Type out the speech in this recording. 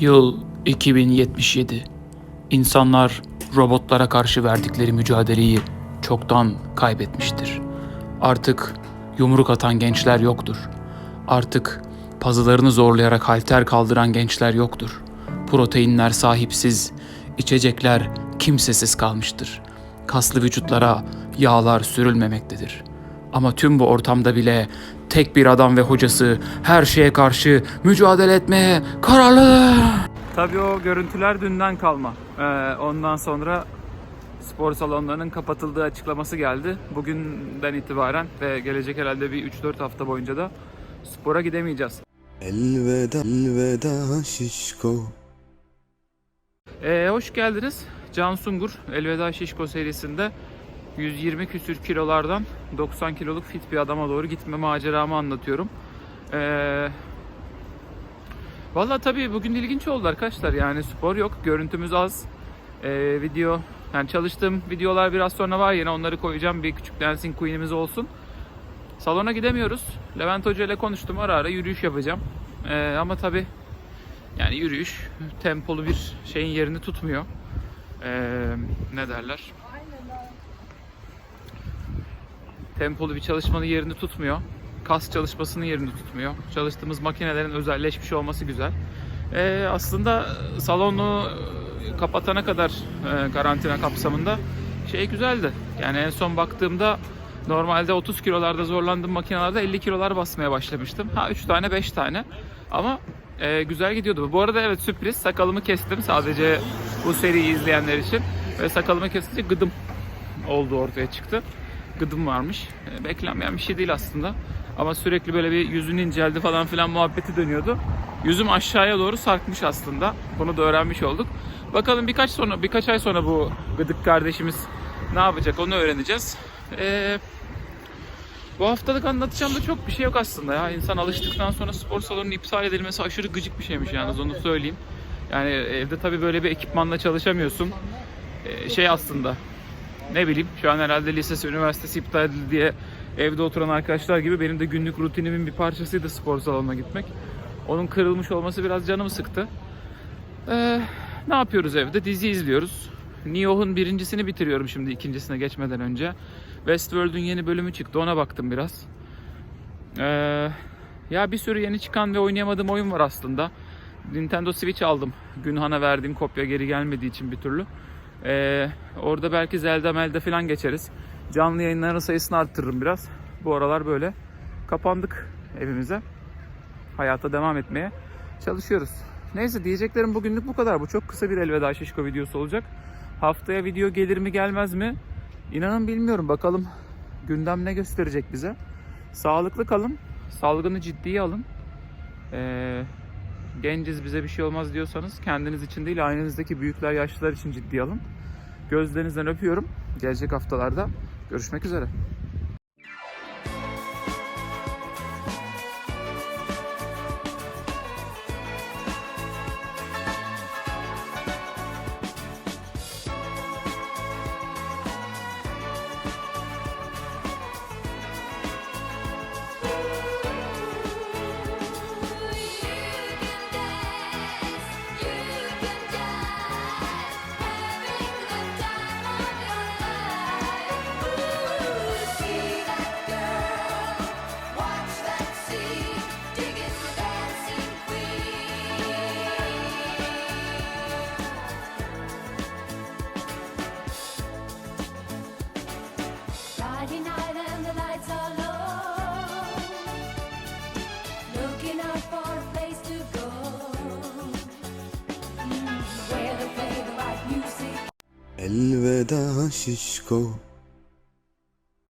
Yıl 2077. İnsanlar robotlara karşı verdikleri mücadeleyi çoktan kaybetmiştir. Artık yumruk atan gençler yoktur. Artık pazılarını zorlayarak halter kaldıran gençler yoktur. Proteinler sahipsiz, içecekler kimsesiz kalmıştır. Kaslı vücutlara yağlar sürülmemektedir. Ama tüm bu ortamda bile tek bir adam ve hocası her şeye karşı mücadele etmeye kararlı. Tabii o görüntüler dünden kalma. Ee, ondan sonra spor salonlarının kapatıldığı açıklaması geldi. Bugünden itibaren ve gelecek herhalde bir 3-4 hafta boyunca da spora gidemeyeceğiz. Elveda elveda şişko Ee, hoş geldiniz. Can Sungur Elveda Şişko serisinde 120 küsür kilolardan 90 kiloluk fit bir adama doğru gitme maceramı anlatıyorum. Ee, Valla tabii bugün ilginç oldu arkadaşlar. Yani spor yok, görüntümüz az. Ee, video, yani çalıştığım videolar biraz sonra var yine onları koyacağım. Bir küçük dancing queen'imiz olsun. Salona gidemiyoruz. Levent Hoca ile konuştum ara ara yürüyüş yapacağım. Ee, ama tabii yani yürüyüş tempolu bir şeyin yerini tutmuyor. Ee, ne derler? Tempolu bir çalışmanın yerini tutmuyor. Kas çalışmasının yerini tutmuyor. Çalıştığımız makinelerin özelleşmiş olması güzel. Ee, aslında salonu kapatana kadar e, karantina kapsamında şey güzeldi. Yani en son baktığımda normalde 30 kilolarda zorlandığım makinelerde 50 kilolar basmaya başlamıştım. Ha 3 tane 5 tane. Ama e, güzel gidiyordu. Bu arada evet sürpriz sakalımı kestim sadece bu seriyi izleyenler için. Ve sakalımı kesince gıdım olduğu ortaya çıktı. Gıdım varmış. E, beklenmeyen bir şey değil aslında. Ama sürekli böyle bir yüzün inceldi falan filan muhabbeti dönüyordu. Yüzüm aşağıya doğru sarkmış aslında. Bunu da öğrenmiş olduk. Bakalım birkaç sonra birkaç ay sonra bu gıdık kardeşimiz ne yapacak onu öğreneceğiz. Eee bu haftalık anlatacağım da çok bir şey yok aslında ya. İnsan alıştıktan sonra spor salonunun iptal edilmesi aşırı gıcık bir şeymiş yalnız onu söyleyeyim. Yani evde tabii böyle bir ekipmanla çalışamıyorsun. Ee, şey aslında ne bileyim şu an herhalde lisesi, üniversitesi iptal edildi diye evde oturan arkadaşlar gibi benim de günlük rutinimin bir parçasıydı spor salonuna gitmek. Onun kırılmış olması biraz canımı sıktı. Ee, ne yapıyoruz evde? Dizi izliyoruz. Nioh'un birincisini bitiriyorum şimdi ikincisine geçmeden önce. Westworld'un yeni bölümü çıktı ona baktım biraz. Ee, ya bir sürü yeni çıkan ve oynayamadığım oyun var aslında. Nintendo Switch aldım. Günhan'a verdiğim kopya geri gelmediği için bir türlü. Ee, orada belki Zelda Melda falan geçeriz. Canlı yayınların sayısını arttırırım biraz. Bu aralar böyle kapandık evimize. Hayata devam etmeye çalışıyoruz. Neyse diyeceklerim bugünlük bu kadar. Bu çok kısa bir elveda şişko videosu olacak. Haftaya video gelir mi gelmez mi? İnanın bilmiyorum. Bakalım gündem ne gösterecek bize. Sağlıklı kalın. Salgını ciddiye alın. Ee, genciz bize bir şey olmaz diyorsanız kendiniz için değil ailenizdeki büyükler yaşlılar için ciddi alın. Gözlerinizden öpüyorum. Gelecek haftalarda görüşmek üzere. Elveda şişko